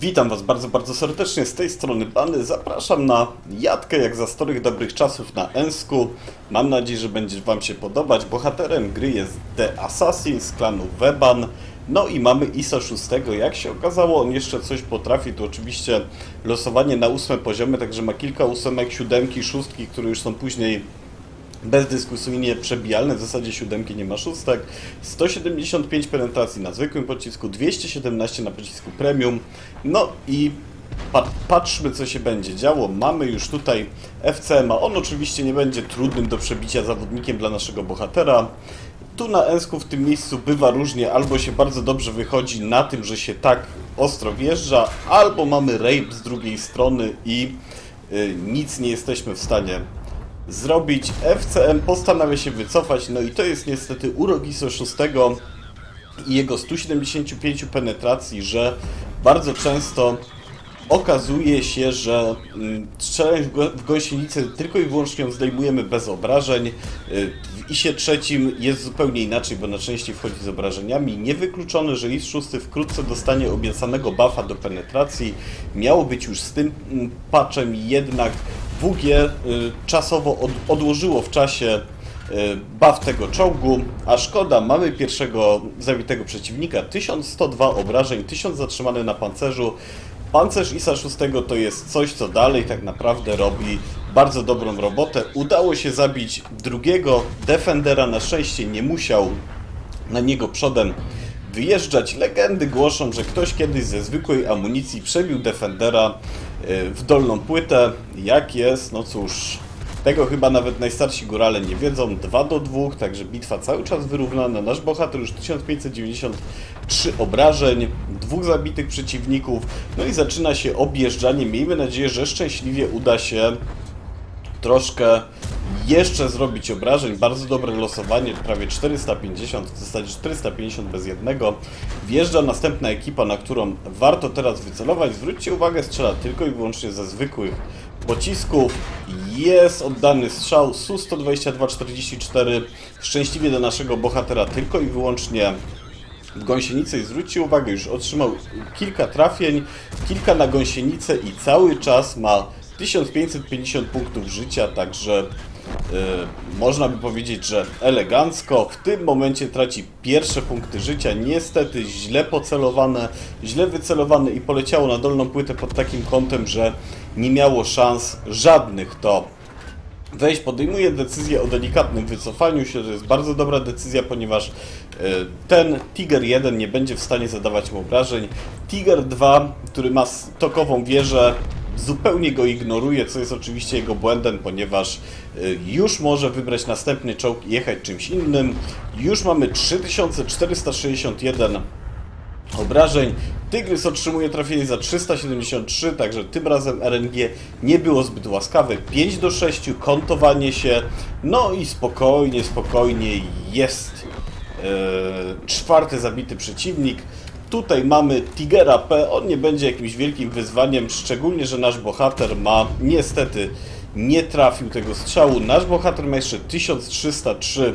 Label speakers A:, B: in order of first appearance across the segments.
A: Witam Was bardzo, bardzo serdecznie z tej strony Bany. Zapraszam na jadkę jak za starych dobrych czasów na Ensku. Mam nadzieję, że będzie Wam się podobać. Bohaterem gry jest The Assassin z klanu Weban. No i mamy Isa 6. Jak się okazało, on jeszcze coś potrafi. To oczywiście losowanie na ósme poziomy, także ma kilka ósemek, siódemki, szóstki, które już są później bezdyskusyjnie przebijalne, w zasadzie siódemki nie ma szóstek, 175 penetracji na zwykłym pocisku, 217 na pocisku premium, no i patrzmy co się będzie działo. Mamy już tutaj FCM, a on oczywiście nie będzie trudnym do przebicia zawodnikiem dla naszego bohatera. Tu na Ensku w tym miejscu bywa różnie, albo się bardzo dobrze wychodzi na tym, że się tak ostro wjeżdża, albo mamy rape z drugiej strony i y, nic nie jesteśmy w stanie zrobić. FCM postanawia się wycofać, no i to jest niestety urok ISO 6 i jego 175 penetracji, że bardzo często okazuje się, że mm, strzelając w gąsienicę tylko i wyłącznie zdejmujemy bez obrażeń. W ISie trzecim jest zupełnie inaczej, bo na części wchodzi z obrażeniami. Niewykluczone, że IS 6 wkrótce dostanie obiecanego buffa do penetracji. Miało być już z tym mm, patchem, jednak WG y, czasowo odłożyło w czasie y, buff tego czołgu, a szkoda, mamy pierwszego zabitego przeciwnika, 1102 obrażeń, 1000 zatrzymane na pancerzu. Pancerz ISA 6 to jest coś, co dalej tak naprawdę robi bardzo dobrą robotę. Udało się zabić drugiego Defendera, na szczęście nie musiał na niego przodem wyjeżdżać. Legendy głoszą, że ktoś kiedyś ze zwykłej amunicji przebił Defendera y, w dolną płytę. Jak jest? No cóż, tego chyba nawet najstarsi górale nie wiedzą. 2 do 2, także bitwa cały czas wyrównana. Nasz bohater już 1593 obrażeń, dwóch zabitych przeciwników. No i zaczyna się objeżdżanie. Miejmy nadzieję, że szczęśliwie uda się troszkę jeszcze zrobić obrażeń. Bardzo dobre losowanie, prawie 450, w zasadzie 450 bez jednego. Wjeżdża następna ekipa, na którą warto teraz wycelować. Zwróćcie uwagę, strzela tylko i wyłącznie ze zwykłych pocisków. Jest oddany strzał Su-122-44. Szczęśliwie do naszego bohatera tylko i wyłącznie w gąsienicę i zwróćcie uwagę, już otrzymał kilka trafień, kilka na gąsienicę i cały czas ma 1550 punktów życia, także yy, można by powiedzieć, że elegancko. W tym momencie traci pierwsze punkty życia. Niestety źle pocelowane, źle wycelowane i poleciało na dolną płytę pod takim kątem, że nie miało szans żadnych to wejść. Podejmuje decyzję o delikatnym wycofaniu się. To jest bardzo dobra decyzja, ponieważ ten Tiger 1 nie będzie w stanie zadawać mu obrażeń. Tiger 2, który ma stokową wieżę, zupełnie go ignoruje, co jest oczywiście jego błędem, ponieważ y, już może wybrać następny czołg i jechać czymś innym. Już mamy 3461 obrażeń. Tygrys otrzymuje trafienie za 373, także tym razem RNG nie było zbyt łaskawe. 5 do 6, kontowanie się, no i spokojnie, spokojnie jest yy, czwarty zabity przeciwnik. Tutaj mamy Tigera P, on nie będzie jakimś wielkim wyzwaniem, szczególnie, że nasz bohater ma, niestety, nie trafił tego strzału. Nasz bohater ma jeszcze 1303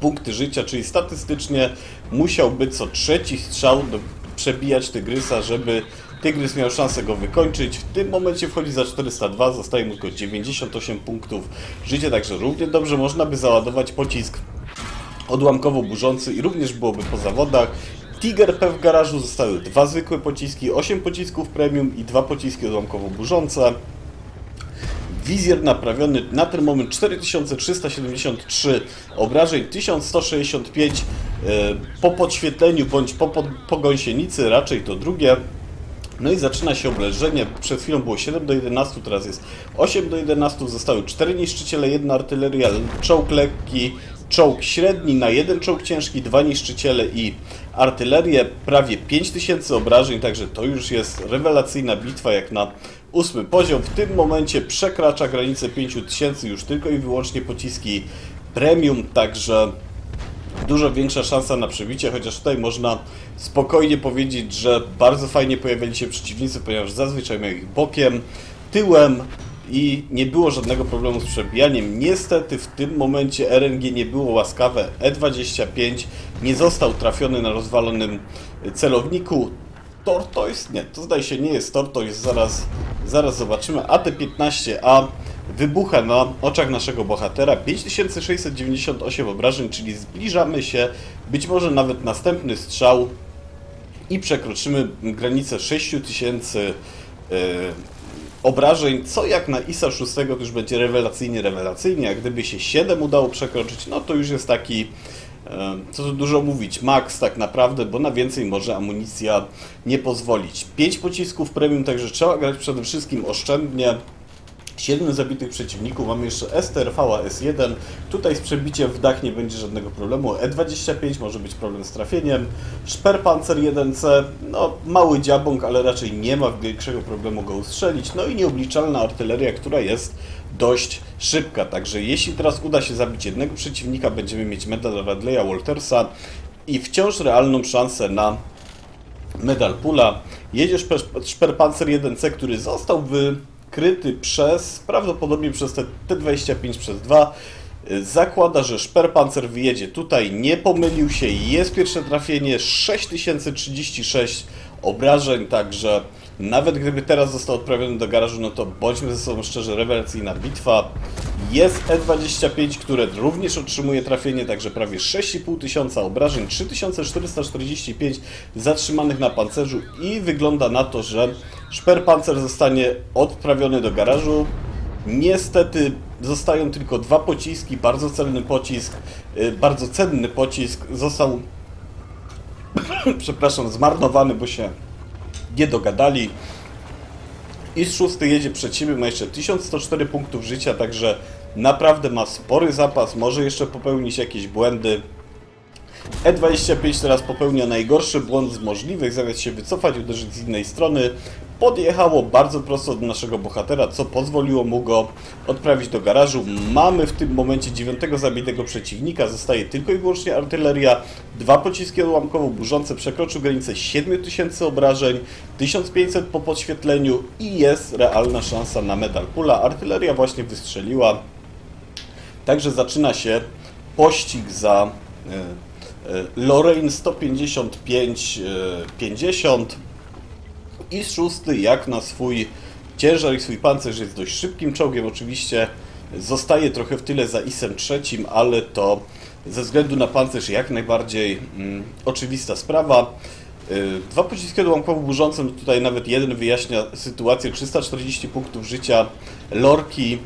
A: punkty życia, czyli statystycznie musiałby co trzeci strzał do, przebijać Tygrysa, żeby Tygrys miał szansę go wykończyć. W tym momencie wchodzi za 402, zostaje mu tylko 98 punktów życia, także równie dobrze można by załadować pocisk odłamkowo burzący i również byłoby po zawodach. Tiger P w garażu zostały dwa zwykłe pociski, 8 pocisków premium i dwa pociski odłamkowo burzące. Wizjer naprawiony na ten moment 4373 obrażeń, 1165 e, po podświetleniu bądź po, po, po gąsienicy, raczej to drugie. No i zaczyna się obleżenie. Przed chwilą było 7 do 11, teraz jest 8 do 11. Zostały 4 niszczyciele, jedna artyleria, czołg lekki, czołg średni na jeden czołg ciężki, dwa niszczyciele i artylerię. Prawie 5000 obrażeń, także to już jest rewelacyjna bitwa jak na ósmy poziom. W tym momencie przekracza granicę 5000 już tylko i wyłącznie pociski premium, także dużo większa szansa na przebicie, chociaż tutaj można spokojnie powiedzieć, że bardzo fajnie pojawiali się przeciwnicy, ponieważ zazwyczaj mają ich bokiem, tyłem i nie było żadnego problemu z przebijaniem. Niestety w tym momencie RNG nie było łaskawe, E25 nie został trafiony na rozwalonym celowniku. Tortoise? Nie, to zdaje się nie jest Tortoise, zaraz, zaraz zobaczymy. AT-15A wybucha na oczach naszego bohatera. 5698 obrażeń, czyli zbliżamy się, być może nawet następny strzał i przekroczymy granicę 6000 yy, obrażeń, co jak na ISA 6 to już będzie rewelacyjnie, rewelacyjnie, a gdyby się 7 udało przekroczyć, no to już jest taki, e, co tu dużo mówić, max tak naprawdę, bo na więcej może amunicja nie pozwolić. 5 pocisków premium, także trzeba grać przede wszystkim oszczędnie, 7 zabitych przeciwników, mamy jeszcze STRV S1, tutaj z przebiciem w dach nie będzie żadnego problemu, E25 może być problem z trafieniem, Sperpanzer 1C, no mały dziabąk, ale raczej nie ma większego problemu go ustrzelić, no i nieobliczalna artyleria, która jest dość szybka, także jeśli teraz uda się zabić jednego przeciwnika, będziemy mieć medal Radleya Waltersa i wciąż realną szansę na medal pula. Jedziesz Sperpanzer 1C, który został wy kryty przez, prawdopodobnie przez te T25 przez 2. Zakłada, że Szperpancer wyjedzie tutaj, nie pomylił się, jest pierwsze trafienie, 6036 obrażeń, także nawet gdyby teraz został odprawiony do garażu, no to bądźmy ze sobą szczerzy, rewelacyjna bitwa. Jest E25, które również otrzymuje trafienie, także prawie 6,5 tysiąca obrażeń, 3445 zatrzymanych na pancerzu i wygląda na to, że Szperpancer zostanie odprawiony do garażu. Niestety zostają tylko dwa pociski, bardzo cenny pocisk, y, bardzo cenny pocisk został, przepraszam, zmarnowany, bo się nie dogadali. I z szósty jedzie przed siebie, ma jeszcze 1104 punktów życia, także naprawdę ma spory zapas, może jeszcze popełnić jakieś błędy. E25 teraz popełnia najgorszy błąd z możliwych, zamiast się wycofać, uderzyć z innej strony, podjechało bardzo prosto do naszego bohatera, co pozwoliło mu go odprawić do garażu. Mamy w tym momencie dziewiątego zabitego przeciwnika, zostaje tylko i wyłącznie artyleria, dwa pociski odłamkowo burzące, przekroczył granicę 7000 obrażeń, 1500 po podświetleniu i jest realna szansa na medal pula. Artyleria właśnie wystrzeliła, także zaczyna się pościg za e, e, Lorraine 155-50 i szósty jak na swój ciężar i swój pancerz jest dość szybkim czołgiem. Oczywiście zostaje trochę w tyle za ISem trzecim, ale to ze względu na pancerz jak najbardziej mm, oczywista sprawa. Y, dwa pociski odłamkowo burzące, no tutaj nawet jeden wyjaśnia sytuację. 340 punktów życia Lorki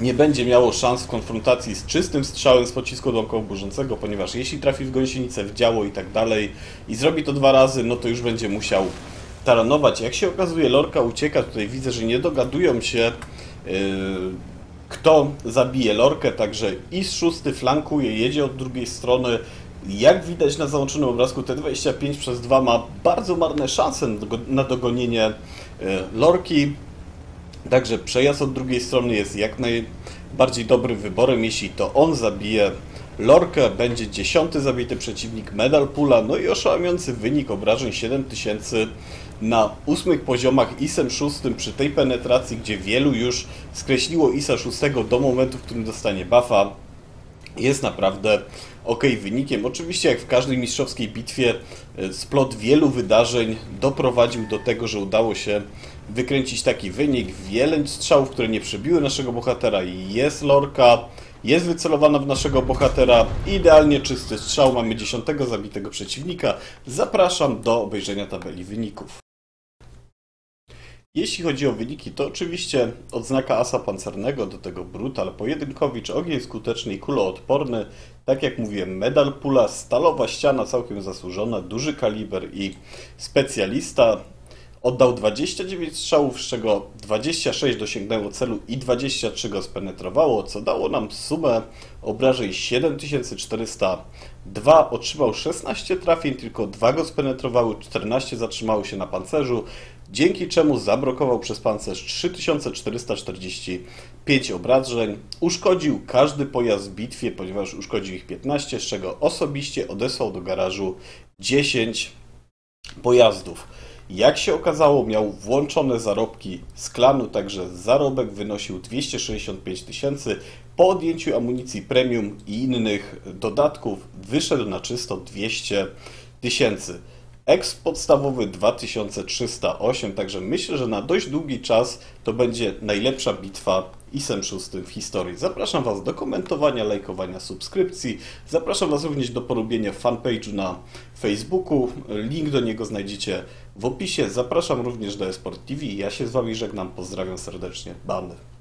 A: nie będzie miało szans w konfrontacji z czystym strzałem z pocisku odłamkowo burzącego, ponieważ jeśli trafi w gąsienicę, w działo i tak dalej i zrobi to dwa razy, no to już będzie musiał taranować. Jak się okazuje, Lorka ucieka. Tutaj widzę, że nie dogadują się, yy, kto zabije Lorkę, także i z szósty flankuje, jedzie od drugiej strony. Jak widać na załączonym obrazku, T25 przez 2 ma bardzo marne szanse na dogonienie yy, Lorki. Także przejazd od drugiej strony jest jak najbardziej dobrym wyborem. Jeśli to on zabije Lorkę, będzie dziesiąty zabity przeciwnik Medal Pula, no i oszałamiający wynik obrażeń 7000 na ósmych poziomach ISem 6 przy tej penetracji, gdzie wielu już skreśliło ISa 6 do momentu, w którym dostanie buffa, jest naprawdę ok wynikiem. Oczywiście jak w każdej mistrzowskiej bitwie e, splot wielu wydarzeń doprowadził do tego, że udało się wykręcić taki wynik. Wiele strzałów, które nie przebiły naszego bohatera. Jest lorka, jest wycelowana w naszego bohatera. Idealnie czysty strzał. Mamy dziesiątego zabitego przeciwnika. Zapraszam do obejrzenia tabeli wyników. Jeśli chodzi o wyniki, to oczywiście odznaka asa pancernego, do tego brutal, pojedynkowicz, ogień skuteczny i kuloodporny. Tak jak mówiłem, medal pula, stalowa ściana całkiem zasłużona, duży kaliber i specjalista. Oddał 29 strzałów, z czego 26 dosięgnęło celu i 23 go spenetrowało, co dało nam sumę obrażeń 7402. Otrzymał 16 trafień, tylko 2 go spenetrowały, 14 zatrzymało się na pancerzu, dzięki czemu zablokował przez pancerz 3445 obrażeń. Uszkodził każdy pojazd w bitwie, ponieważ uszkodził ich 15, z czego osobiście odesłał do garażu 10 pojazdów. Jak się okazało, miał włączone zarobki z klanu, także zarobek wynosił 265 tysięcy. Po odjęciu amunicji premium i innych dodatków wyszedł na czysto 200 tysięcy. Exp podstawowy 2308, także myślę, że na dość długi czas to będzie najlepsza bitwa ISem 6 w historii. Zapraszam Was do komentowania, lajkowania, subskrypcji. Zapraszam Was również do polubienia fanpage'u na Facebooku. Link do niego znajdziecie w opisie. Zapraszam również do Esport TV. Ja się z Wami żegnam. Pozdrawiam serdecznie. Bandy.